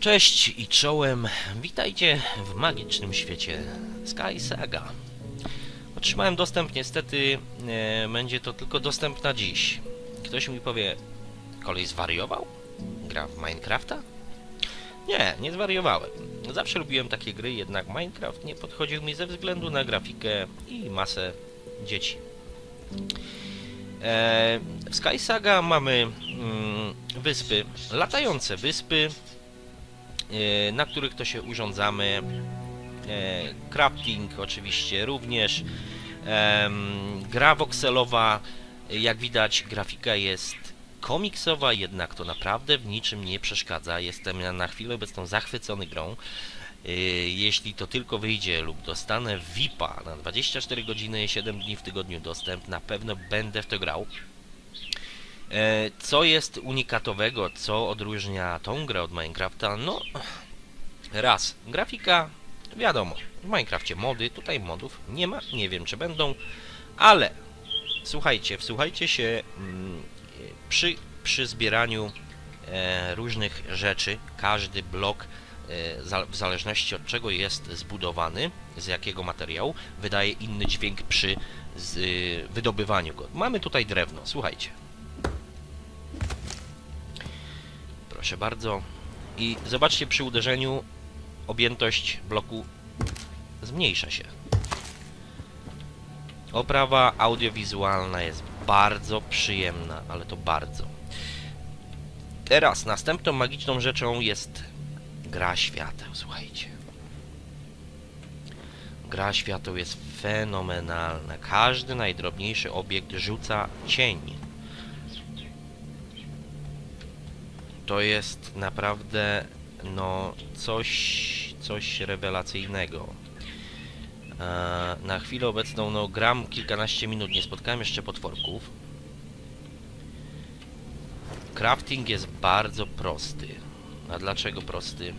Cześć i czołem, witajcie w magicznym świecie Sky Saga. Otrzymałem dostęp, niestety e, będzie to tylko dostęp na dziś. Ktoś mi powie, kolej zwariował? Gra w Minecrafta? Nie, nie zwariowałem. Zawsze lubiłem takie gry, jednak Minecraft nie podchodził mi ze względu na grafikę i masę dzieci. E, w Sky Saga mamy mm, wyspy, latające wyspy, na których to się urządzamy. E, crafting oczywiście również. Gra voxelowa, jak widać grafika jest komiksowa, jednak to naprawdę w niczym nie przeszkadza. Jestem na- chwilę obecną zachwycony grą. Jeśli to tylko wyjdzie lub dostanę VIP-a na 24 godziny, 7 dni w tygodniu dostęp, na pewno będę w to grał. E, Co jest unikatowego, co odróżnia tą grę od Minecrafta? No, raz, grafika, wiadomo, w Minecrafcie mody, tutaj modów nie ma, nie wiem czy będą, ale słuchajcie, wsłuchajcie się mm, przy, przy zbieraniu e, różnych rzeczy, każdy blok e, w zależności od czego jest zbudowany, z jakiego materiału, wydaje inny dźwięk przy wydobywaniu go. Mamy tutaj drewno, słuchajcie. Proszę bardzo. I zobaczcie przy uderzeniu objętość bloku zmniejsza się. Oprawa audiowizualna jest bardzo przyjemna, ale to bardzo. Teraz następną magiczną rzeczą jest gra świateł, słuchajcie. Gra świateł jest fenomenalna. Każdy najdrobniejszy obiekt rzuca cień. To jest naprawdę no coś, coś rewelacyjnego. E, Na chwilę obecną no, gram kilkanaście minut, nie spotkałem jeszcze potworków. Crafting jest bardzo prosty. A dlaczego prosty?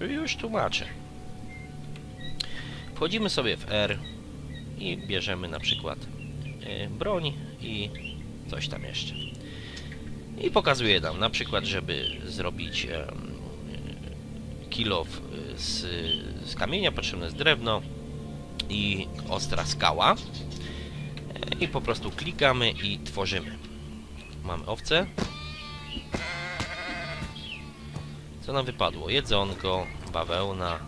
Już tłumaczę. Wchodzimy sobie w R i bierzemy na przykład y, broń i coś tam jeszcze. I pokazuje nam na przykład, żeby zrobić em, y, z, z kamienia potrzebne jest drewno i ostra skała. I po prostu klikamy i tworzymy. Mamy owce. Co nam wypadło? Jedzonko, bawełna.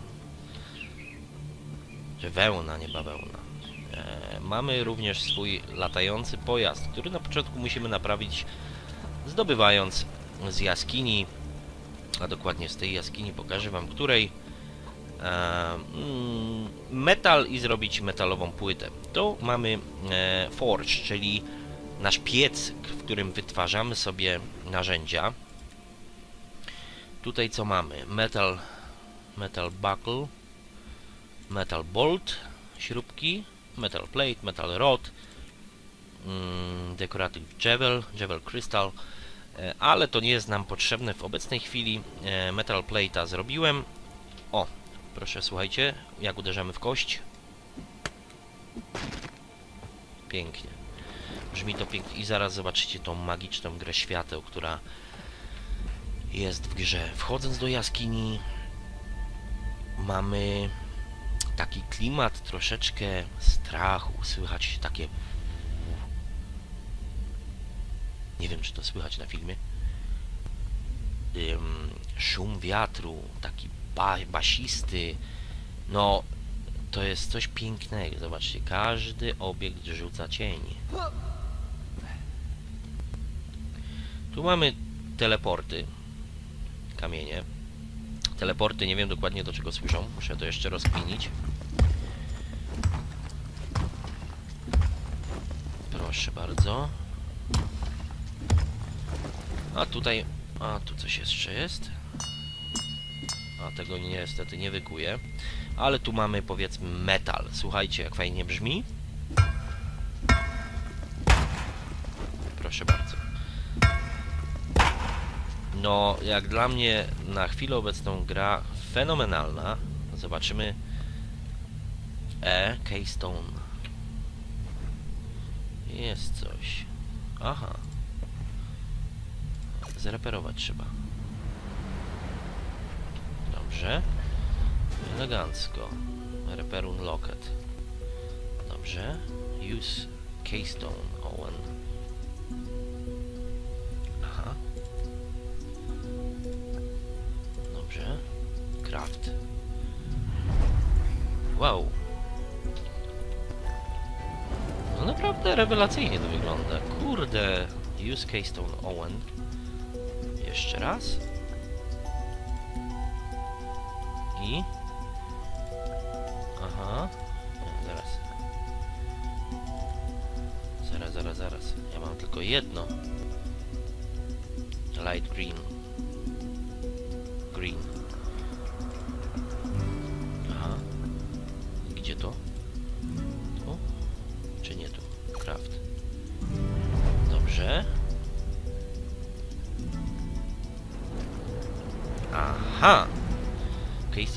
Czy wełna, nie bawełna. E, mamy również swój latający pojazd, który na początku musimy naprawić zdobywając z jaskini, a dokładnie z tej jaskini pokażę wam której, e, mm, metal i zrobić metalową płytę. Tu mamy e, forge, czyli nasz piec, w którym wytwarzamy sobie narzędzia. Tutaj co mamy? Metal, metal buckle, metal bolt, śrubki, metal plate, metal rod, mm, decorative jewel, jewel crystal, ale to nie jest nam potrzebne w obecnej chwili. E, Metal plate'a zrobiłem. O, proszę słuchajcie, jak uderzamy w kość. Pięknie. Brzmi to pięknie i zaraz zobaczycie tą magiczną grę świateł, która jest w grze. Wchodząc do jaskini mamy taki klimat troszeczkę strachu. Słychać takie nie wiem czy to słychać na filmie. Szum wiatru, taki ba basisty. No, to jest coś pięknego. Zobaczcie, każdy obiekt rzuca cień. Tu mamy teleporty. Kamienie. Teleporty, nie wiem dokładnie do czego służą. Muszę to jeszcze rozkminić. Proszę bardzo. A tutaj... A, tu coś jeszcze jest. A, tego niestety nie wykuję. Ale tu mamy, powiedzmy, metal. Słuchajcie, jak fajnie brzmi. Proszę bardzo. No, jak dla mnie na chwilę obecną gra fenomenalna. Zobaczymy. E, Keystone. Jest coś. Aha. Zreperować trzeba. Dobrze. Elegancko. Reperun Locket. Dobrze. Use Keystone Owen. Aha. Dobrze. Craft. Wow. No naprawdę rewelacyjnie to wygląda. Kurde. Use Keystone Owen. Jeszcze raz. I... Aha. Zaraz. Zaraz, zaraz, zaraz. Ja mam tylko jedno. Light green. Green.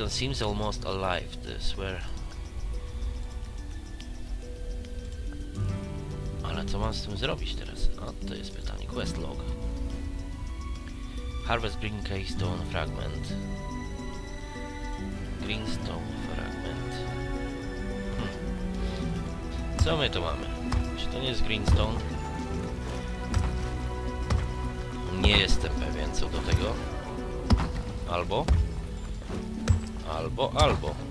Keystone seems almost alive. This were... Ale co mam z tym zrobić teraz? O, to jest pytanie. Quest log. Harvest Green Keystone Fragment. Greenstone Fragment. Hmm. Co my tu mamy? Czy to nie jest Greenstone? Nie jestem pewien co do tego. Albo. Albo, albo.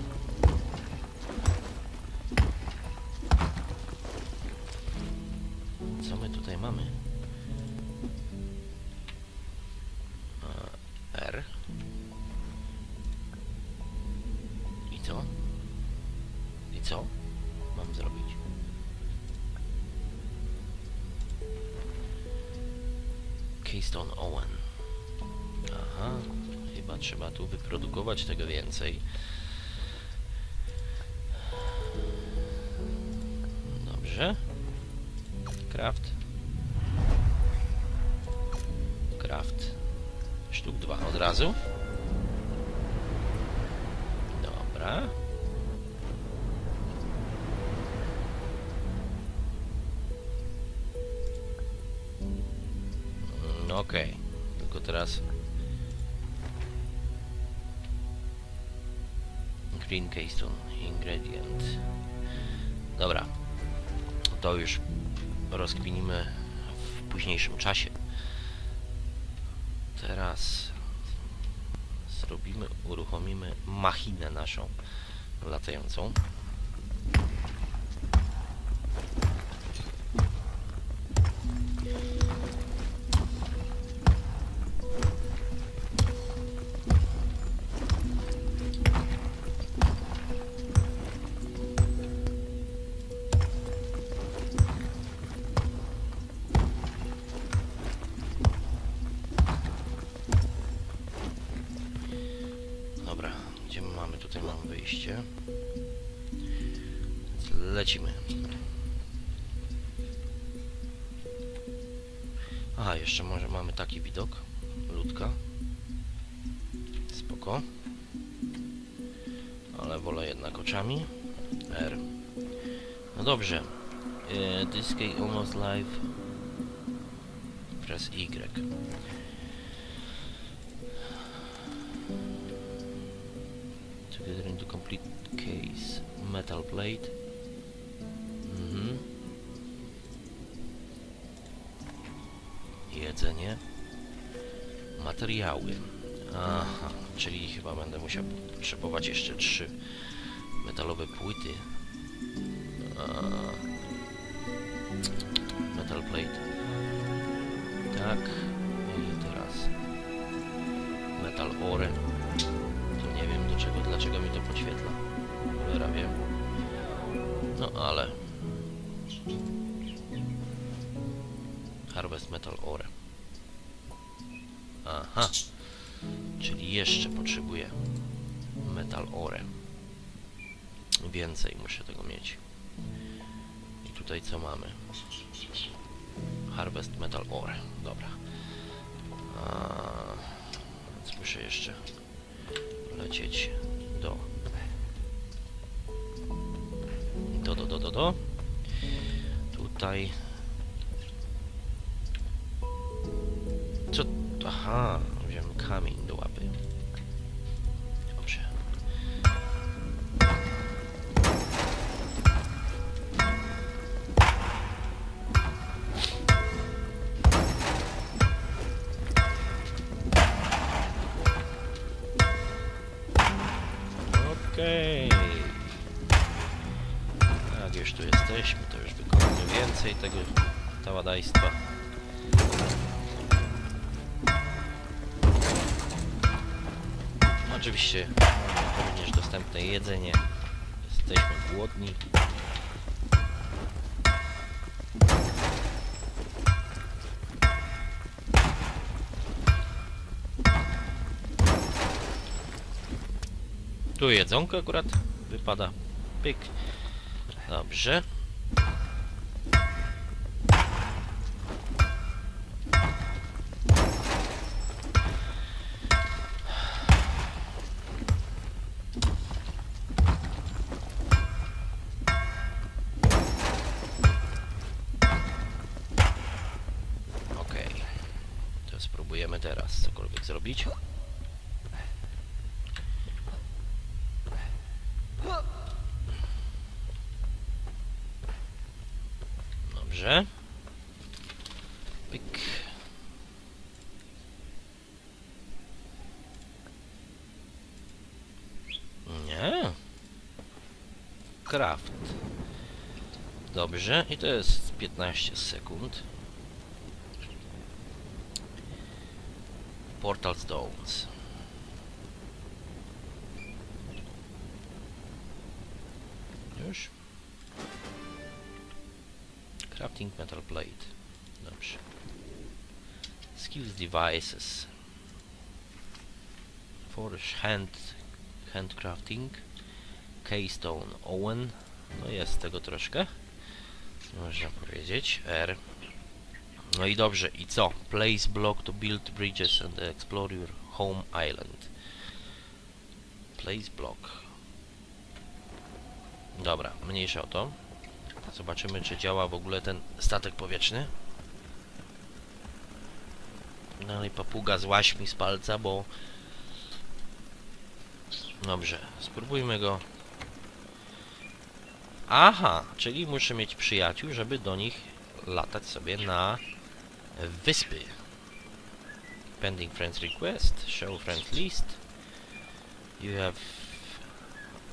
Więcej. Dobrze. Craft. Craft. Sztuk dwa od razu. Dobra. Mm, Okej. Tylko teraz Green Keystone Ingredient. Dobra. To już rozkminimy w późniejszym czasie. Teraz zrobimy, uruchomimy machinę naszą latającą. Widok. Ludka. Spoko. Ale wolę jednak oczami. R. No dobrze. E, this almost live. Press Y. together into complete case. Metal plate. Mhm. Jedzenie. Materiały. Aha, czyli chyba będę musiał potrzebować jeszcze trzy metalowe płyty. Metal plate. Tak. I teraz metal ore. To nie wiem do czego, dlaczego mi to podświetla. Cholera wiem. No ale... Harvest Metal Ore. Aha. Czyli jeszcze potrzebuję Metal Ore. Więcej muszę tego mieć. I tutaj co mamy? Harvest Metal Ore. Dobra. A, więc muszę jeszcze lecieć do do, do, do, do, do. Tutaj Aha, wziąłem kamień do łapy. Dobrze. Okej. Okay. Tak, już tu jesteśmy, to już wykonamy więcej tego taładajstwa. Oczywiście również dostępne jedzenie. Jesteśmy głodni. Tu jedzonko akurat wypada. Pyk. Dobrze. Spróbujemy teraz cokolwiek zrobić. Dobrze. Pyk. Nie. Craft. Dobrze, i to jest 15 sekund. Portal Stones. Już? Crafting metal plate. Dobrze. Skills devices. Forge hand handcrafting. Keystone Owen. No jest tego troszkę. Można powiedzieć. R. No i dobrze. I co? Place block to build bridges and explore your home island. Place block. Dobra, mniejsza o to. Zobaczymy, czy działa w ogóle ten statek powietrzny. Dalej papuga złaś mi z palca, bo... Dobrze, spróbujmy go. Aha, czyli muszę mieć przyjaciół, żeby do nich latać sobie na wyspy. Pending friends request, show friends list. You have...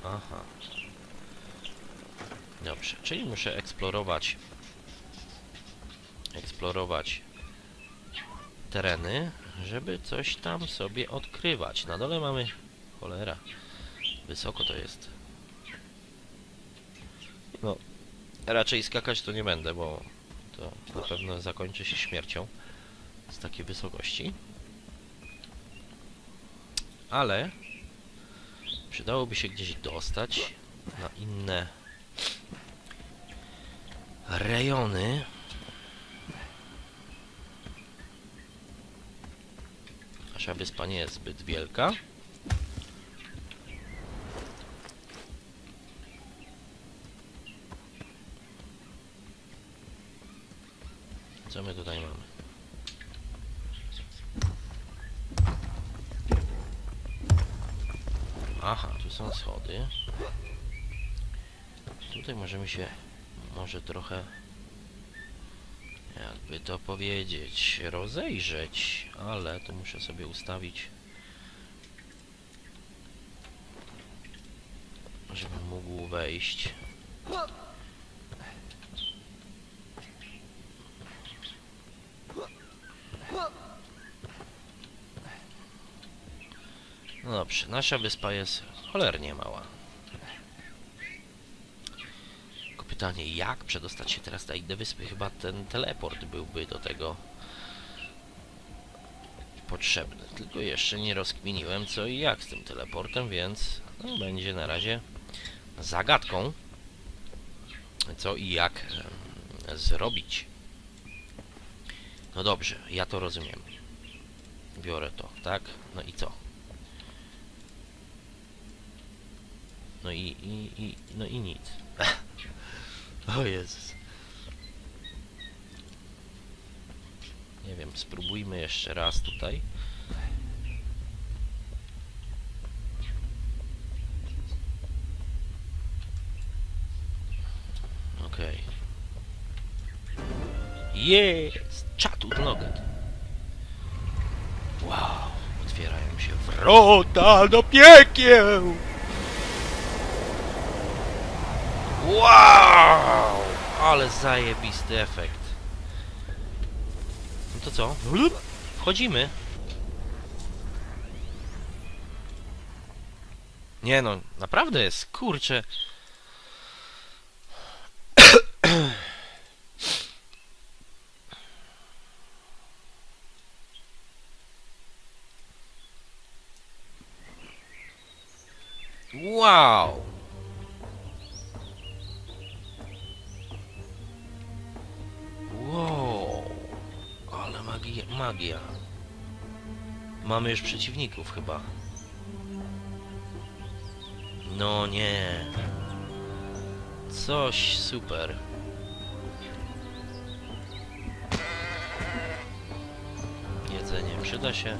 Aha. Dobrze, czyli muszę eksplorować eksplorować tereny, żeby coś tam sobie odkrywać. Na dole mamy cholera. Wysoko to jest. No, raczej skakać to nie będę, bo to na pewno zakończy się śmiercią z takiej wysokości. Ale przydałoby się gdzieś dostać na inne rejony. Nasza wyspa nie jest zbyt wielka. Co my tutaj mamy? Aha, tu są schody. Tutaj możemy się może trochę jakby to powiedzieć rozejrzeć, ale to muszę sobie ustawić żebym mógł wejść No dobrze, nasza wyspa jest cholernie mała. Tylko pytanie, jak przedostać się teraz na inne wyspy? Chyba ten teleport byłby do tego potrzebny. Tylko jeszcze nie rozkminiłem co i jak z tym teleportem, więc no, będzie na razie zagadką, co i jak zrobić. No dobrze, ja to rozumiem. Biorę to, tak? No i co? No i, i, i, no i nic. o Jezus. Nie wiem, spróbujmy jeszcze raz tutaj. Okej. Jest! Czatu nugget. Wow, otwierają się wrota do piekieł! Wow! Ale zajebisty efekt. No to co? Wchodzimy. Nie no, naprawdę jest, kurczę. Wow! Magia. Mamy już przeciwników chyba. No nie. Coś super. Jedzenie przyda się.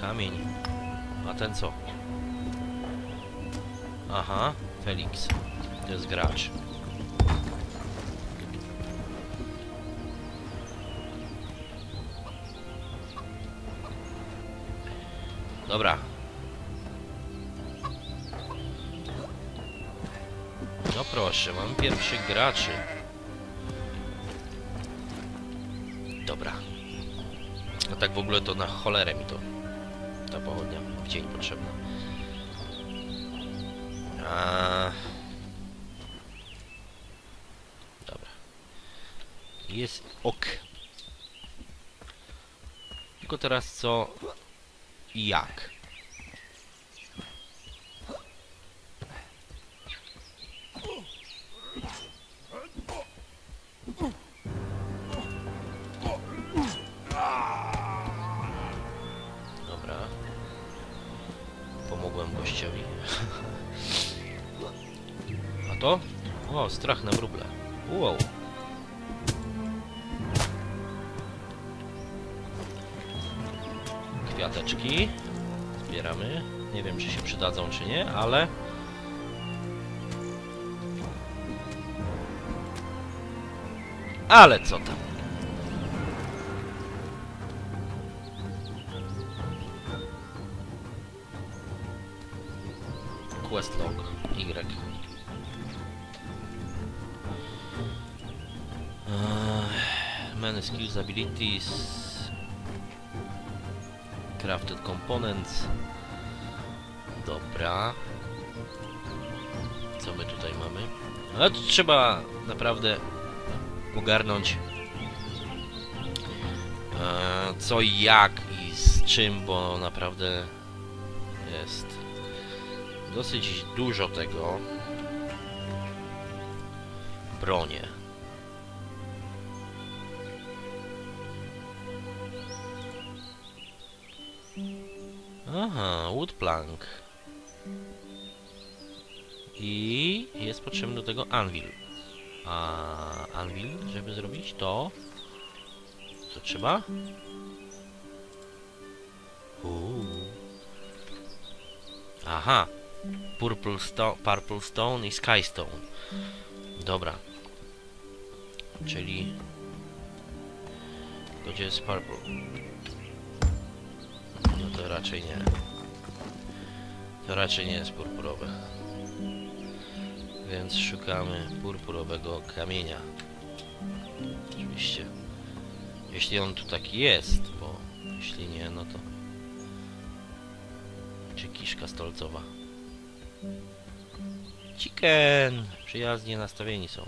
Kamień. A ten co? Aha, Felix. To jest gracz. Dobra. No proszę, mam pierwszych graczy. Dobra. A tak w ogóle to na cholerę mi to ta pochodnia w dzień potrzebna. A... Dobra. Jest ok. Tylko teraz co jak? Dobra. Pomogłem gościowi. A to? O, strach na wróble. Wow. Kwiateczki. Zbieramy. Nie wiem, czy się przydadzą, czy nie, ale... Ale co tam? Questlog Y. Uh, many skills, abilities, crafted components. Dobra. Co my tutaj mamy? Ale to trzeba naprawdę ogarnąć e, co i jak i z czym, bo naprawdę jest dosyć dużo tego. Bronie. Aha, woodplank. I jest potrzebny do tego anvil. A anvil, żeby zrobić to... Co trzeba? Uuu. Aha. Purple, sto Purple Stone i Sky Stone. Dobra. Czyli... Gdzie jest Purple? To raczej nie. To raczej nie jest purpurowe. Więc szukamy purpurowego kamienia. Oczywiście. Jeśli on tu taki jest, bo jeśli nie, no to... Czy kiszka stolcowa? Chicken! Przyjaznie nastawieni są.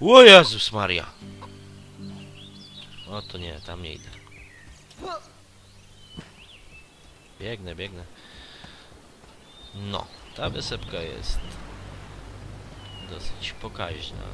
O Jezus Maria! O to nie, tam nie idę. Biegnę, biegnę. No, ta wysepka jest dosyć pokaźna.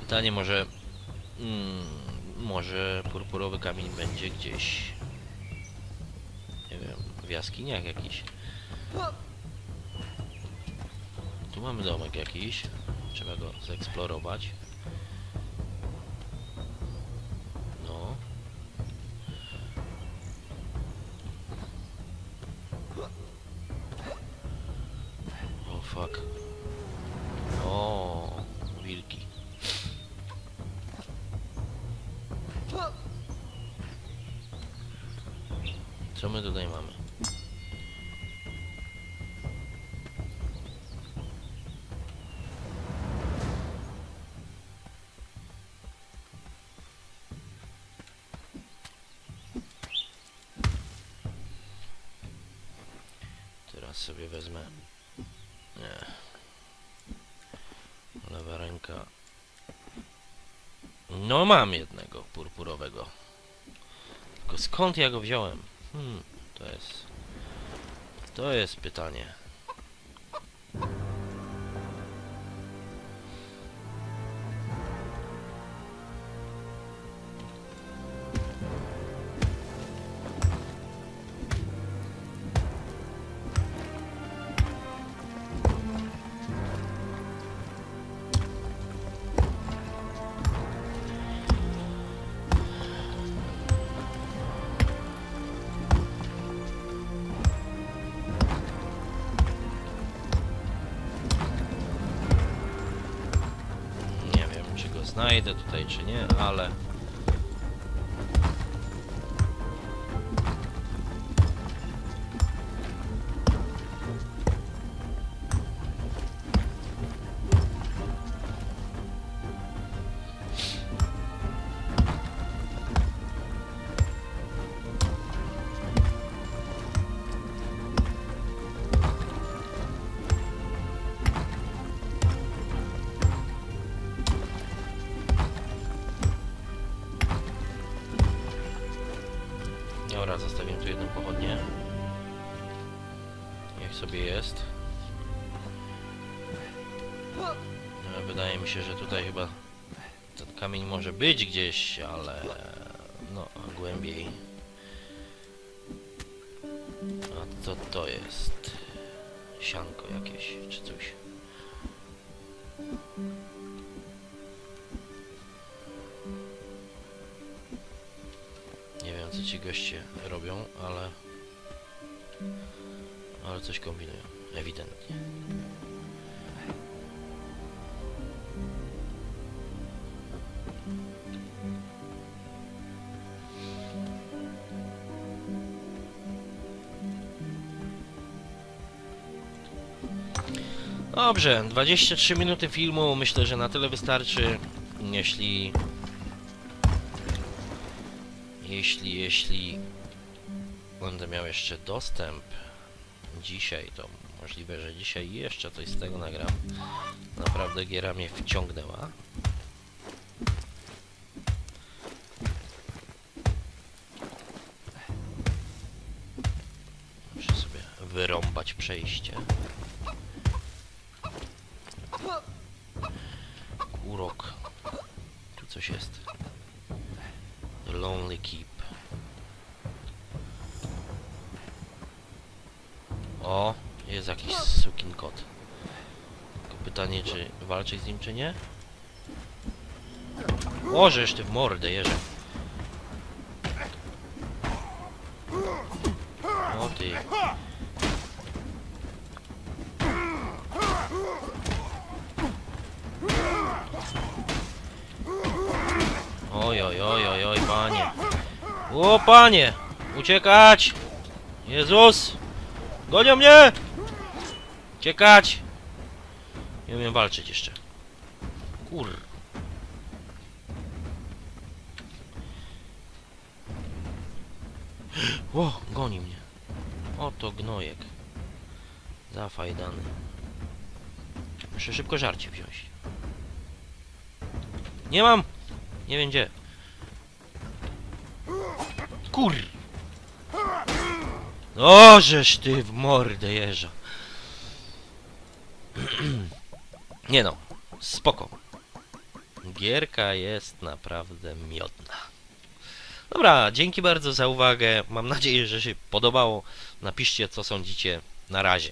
Pytanie może... Mm, może purpurowy kamień będzie gdzieś w jaskiniach jakiś. Tu mamy domek jakiś. Trzeba go zeksplorować. No. O oh, fuck. O, wilki. Co my tutaj mamy? No mam jednego purpurowego. Tylko skąd ja go wziąłem? Hmm, to jest... To jest pytanie. Znajdę tutaj, czy nie, ale... mi się, że tutaj chyba ten kamień może być gdzieś, ale no, głębiej. A co to jest? Sianko jakieś, czy coś. Nie wiem, co ci goście robią, ale... Ale coś kombinują, ewidentnie. Dobrze, 23 minuty filmu, myślę, że na tyle wystarczy. Jeśli jeśli, jeśli będę miał jeszcze dostęp dzisiaj, to możliwe, że dzisiaj jeszcze coś z tego nagram. Naprawdę giera mnie wciągnęła. Muszę sobie wyrąbać przejście. Urok. Tu coś jest. The Lonely Keep. O, jest jakiś sukin kot. Tylko pytanie, czy walczyć z nim, czy nie? Łożesz ty w mordę, jeże. O ty. O, panie! Uciekać! Jezus! Gonią mnie! Uciekać! Nie umiem walczyć jeszcze. Kur... O, goni mnie. Oto gnojek. Zafajdany. Muszę szybko żarcie wziąć. Nie mam! Nie wiem gdzie. Kur... O, żeż ty w mordę jeża. Nie no, spoko. Gierka jest naprawdę miodna. Dobra, dzięki bardzo za uwagę. Mam nadzieję, że się podobało. Napiszcie, co sądzicie. Na razie.